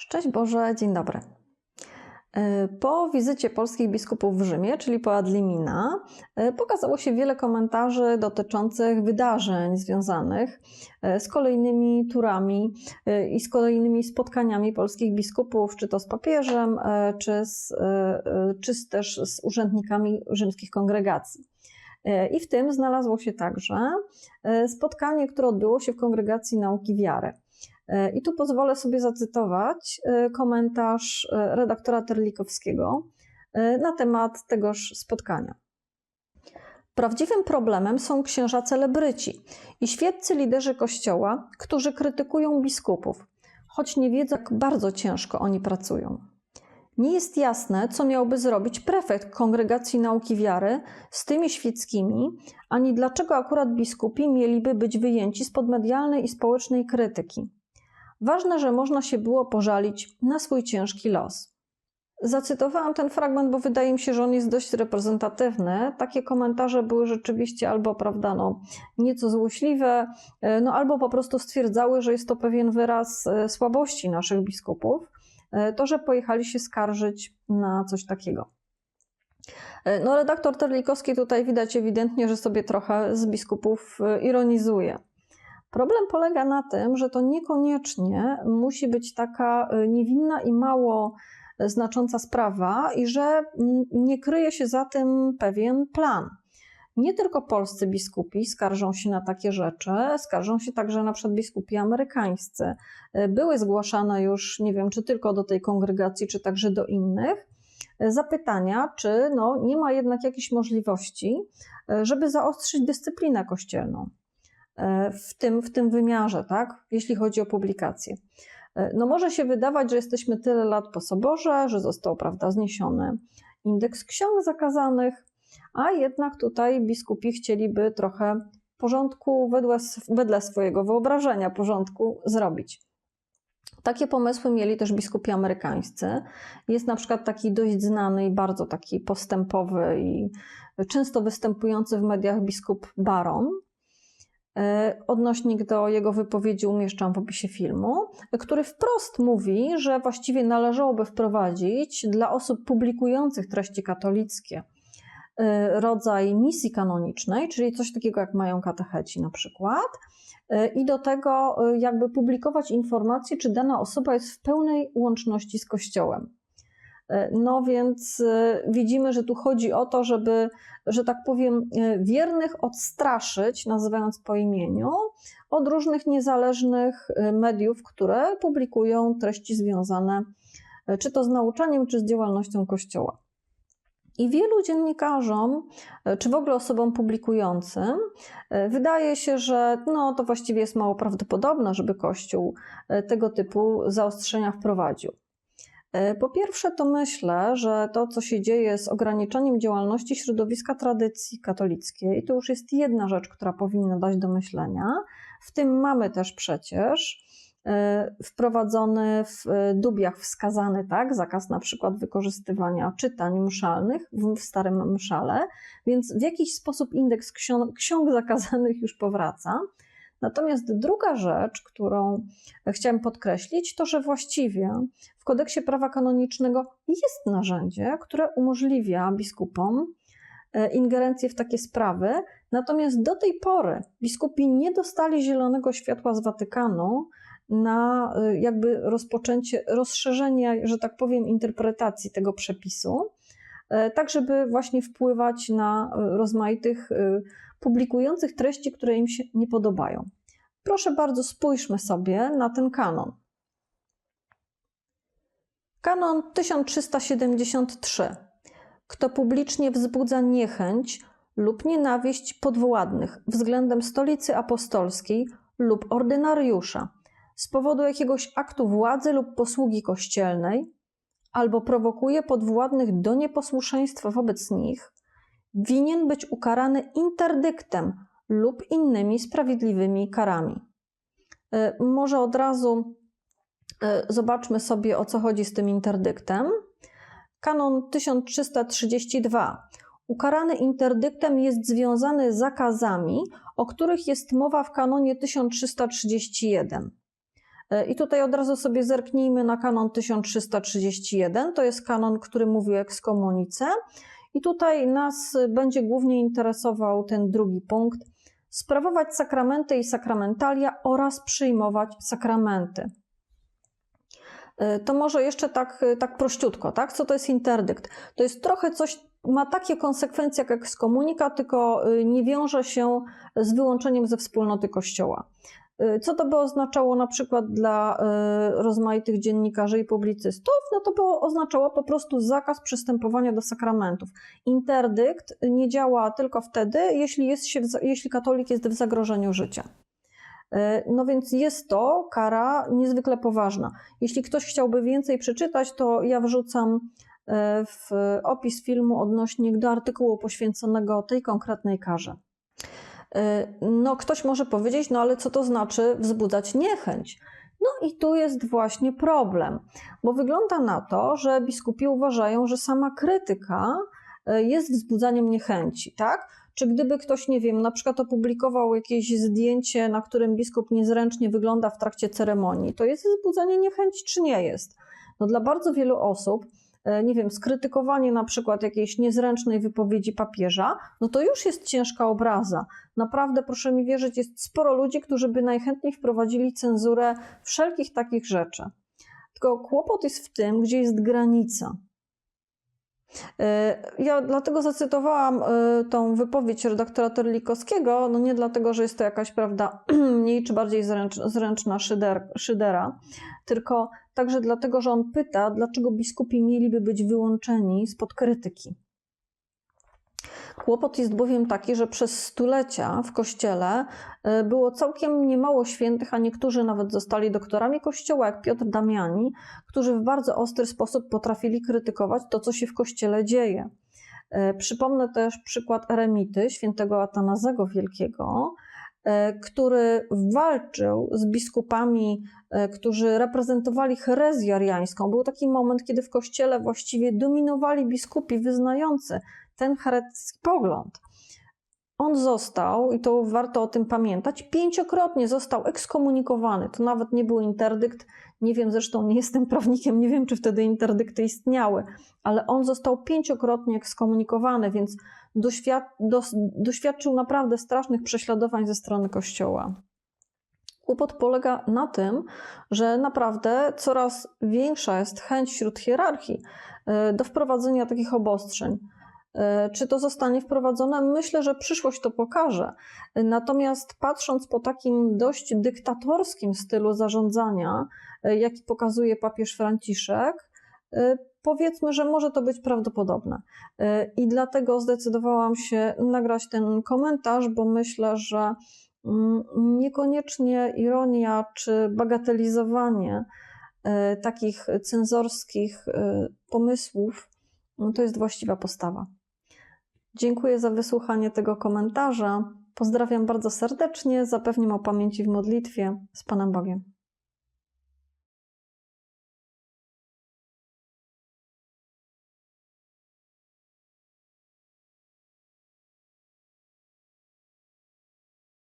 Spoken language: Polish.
Szczęść Boże, dzień dobry. E, Po wizycie polskich biskupów w Rzymie, czyli po Adlimina, e, pokazało się wiele komentarzy dotyczących wydarzeń związanych e, z kolejnymi turami i z kolejnymi spotkaniami polskich biskupów, czy to z papieżem, czy, z, czy też z urzędnikami rzymskich kongregacji. I w tym znalazło się także spotkanie, które odbyło się w kongregacji nauki wiary. E, I tu pozwolę sobie zacytować e, komentarz e, redaktora Terlikowskiego na temat tegoż spotkania. Prawdziwym problemem są księża celebryci i świeccy liderzy kościoła, którzy krytykują biskupów, choć nie wiedzą, jak bardzo ciężko oni pracują. Nie jest jasne, co miałby zrobić prefekt Kongregacji Nauki Wiary z tymi świeckimi, ani dlaczego akurat biskupi mieliby być wyjęci spod medialnej i społecznej krytyki. Ważne, że można się było pożalić na swój ciężki los. Zacytowałam ten fragment, bo wydaje mi się, że on jest dość reprezentatywny. Takie komentarze były rzeczywiście albo, prawda, no, nieco złośliwe, e, no, albo po prostu stwierdzały, że jest to pewien wyraz e, słabości naszych biskupów, e, to, że pojechali się skarżyć na coś takiego. No, redaktor Terlikowski tutaj widać ewidentnie, że sobie trochę z biskupów ironizuje. Problem polega na tym, że to niekoniecznie musi być taka y, niewinna i mało znacząca sprawa i że nie kryje się za tym pewien plan. Nie tylko polscy biskupi skarżą się na takie rzeczy, skarżą się także na przykład biskupi amerykańscy. Y, Były zgłaszane już, nie wiem, czy tylko do tej kongregacji, czy także do innych, y, zapytania, czy no, nie ma jednak jakiejś możliwości, y, żeby zaostrzyć dyscyplinę kościelną w tym, w tym wymiarze, tak? jeśli chodzi o publikacje. E, No może się wydawać, że jesteśmy tyle lat po soborze, że został prawda, zniesiony indeks ksiąg zakazanych, a jednak tutaj biskupi chcieliby trochę porządku wedle, wedle swojego wyobrażenia porządku zrobić. Takie pomysły mieli też biskupi amerykańscy. Jest na przykład taki dość znany i bardzo taki postępowy i często występujący w mediach biskup Baron, E, Odnośnik do jego wypowiedzi umieszczam w opisie filmu, który wprost mówi, że właściwie należałoby wprowadzić dla osób publikujących treści katolickie e, rodzaj misji kanonicznej, czyli coś takiego jak mają katecheci na przykład, e, i do tego e, jakby publikować informacje, czy dana osoba jest w pełnej łączności z Kościołem. E, No więc e, widzimy, że tu chodzi o to, żeby, że tak powiem, e, wiernych odstraszyć, nazywając po imieniu, od różnych niezależnych mediów, które publikują treści związane czy to z nauczaniem, czy z działalnością Kościoła. I wielu dziennikarzom, czy w ogóle osobom publikującym, wydaje się, że no, to właściwie jest mało prawdopodobne, żeby Kościół tego typu zaostrzenia wprowadził. E, Po pierwsze, to myślę, że to, co się dzieje z ograniczaniem działalności środowiska tradycji katolickiej, to już jest jedna rzecz, która powinna dać do myślenia. W tym mamy też przecież e, wprowadzony w e, dubiach wskazany tak, zakaz na przykład wykorzystywania czytań mszalnych w starym mszale, więc w jakiś sposób indeks ksiąg, ksiąg zakazanych już powraca. Natomiast druga rzecz, którą chciałem podkreślić, to że właściwie w kodeksie prawa kanonicznego jest narzędzie, które umożliwia biskupom e, ingerencję w takie sprawy, natomiast do tej pory biskupi nie dostali zielonego światła z Watykanu na e, jakby rozpoczęcie, rozszerzenie, że tak powiem, interpretacji tego przepisu, e, tak żeby właśnie wpływać na rozmaitych publikujących treści, które im się nie podobają. Proszę bardzo, spójrzmy sobie na ten kanon. Kanon 1373. Kto publicznie wzbudza niechęć lub nienawiść podwładnych względem stolicy apostolskiej lub ordynariusza z powodu jakiegoś aktu władzy lub posługi kościelnej, albo prowokuje podwładnych do nieposłuszeństwa wobec nich, winien być ukarany interdyktem lub innymi sprawiedliwymi karami. Y, Może od razu y, zobaczmy sobie, o co chodzi z tym interdyktem. Kanon 1332. Ukarany interdyktem jest związany zakazami, o których jest mowa w kanonie 1331. E, I tutaj od razu sobie zerknijmy na kanon 1331. To jest kanon, który mówi o ekskomunice. I tutaj nas będzie głównie interesował ten drugi punkt. Sprawować sakramenty i sakramentalia oraz przyjmować sakramenty. E, To może jeszcze tak, tak prościutko, tak? Co to jest interdykt? To jest trochę coś, ma takie konsekwencje jak ekskomunika, tylko y, nie wiąże się z wyłączeniem ze wspólnoty Kościoła. Y, Co to by oznaczało na przykład dla y, rozmaitych dziennikarzy i publicystów? No to by oznaczało po prostu zakaz przystępowania do sakramentów. Interdykt nie działa tylko wtedy, jeśli, jest się, jeśli katolik jest w zagrożeniu życia. Y, No więc jest to kara niezwykle poważna. Jeśli ktoś chciałby więcej przeczytać, to ja wrzucam w opis filmu odnośnik do artykułu poświęconego tej konkretnej karze. Y, No, ktoś może powiedzieć, no ale co to znaczy wzbudzać niechęć? No i tu jest właśnie problem, bo wygląda na to, że biskupi uważają, że sama krytyka y, jest wzbudzaniem niechęci, tak? Czy gdyby ktoś, nie wiem, na przykład opublikował jakieś zdjęcie, na którym biskup niezręcznie wygląda w trakcie ceremonii, to jest wzbudzanie niechęci, czy nie jest? No dla bardzo wielu osób, nie wiem, skrytykowanie na przykład jakiejś niezręcznej wypowiedzi papieża, no to już jest ciężka obraza. Naprawdę, proszę mi wierzyć, jest sporo ludzi, którzy by najchętniej wprowadzili cenzurę wszelkich takich rzeczy. Tylko kłopot jest w tym, gdzie jest granica. E, Ja dlatego zacytowałam e, tą wypowiedź redaktora Terlikowskiego, no nie dlatego, że jest to jakaś, prawda, mniej czy bardziej zręcz, zręczna szyder, szydera, tylko także dlatego, że on pyta, dlaczego biskupi mieliby być wyłączeni spod krytyki. Kłopot jest bowiem taki, że przez stulecia w kościele e, było całkiem niemało świętych, a niektórzy nawet zostali doktorami kościoła, jak Piotr Damiani, którzy w bardzo ostry sposób potrafili krytykować to, co się w kościele dzieje. E, Przypomnę też przykład eremity świętego Atanazego Wielkiego, który walczył z biskupami, e, którzy reprezentowali herezję ariańską. Był taki moment, kiedy w kościele właściwie dominowali biskupi wyznający ten herecki pogląd. On został, i to warto o tym pamiętać, pięciokrotnie został ekskomunikowany. To nawet nie był interdykt. Nie wiem, zresztą nie jestem prawnikiem, nie wiem, czy wtedy interdykty istniały, ale on został pięciokrotnie ekskomunikowany, więc doświad dos doświadczył naprawdę strasznych prześladowań ze strony Kościoła. Kłopot polega na tym, że naprawdę coraz większa jest chęć wśród hierarchii y, do wprowadzenia takich obostrzeń. Y, Czy to zostanie wprowadzone? Myślę, że przyszłość to pokaże. Natomiast patrząc po takim dość dyktatorskim stylu zarządzania, y, jaki pokazuje papież Franciszek, y, powiedzmy, że może to być prawdopodobne. I dlatego zdecydowałam się nagrać ten komentarz, bo myślę, że mm, niekoniecznie ironia czy bagatelizowanie takich cenzorskich pomysłów no to jest właściwa postawa. Dziękuję za wysłuchanie tego komentarza. Pozdrawiam bardzo serdecznie, zapewniam o pamięci w modlitwie. Z Panem Bogiem.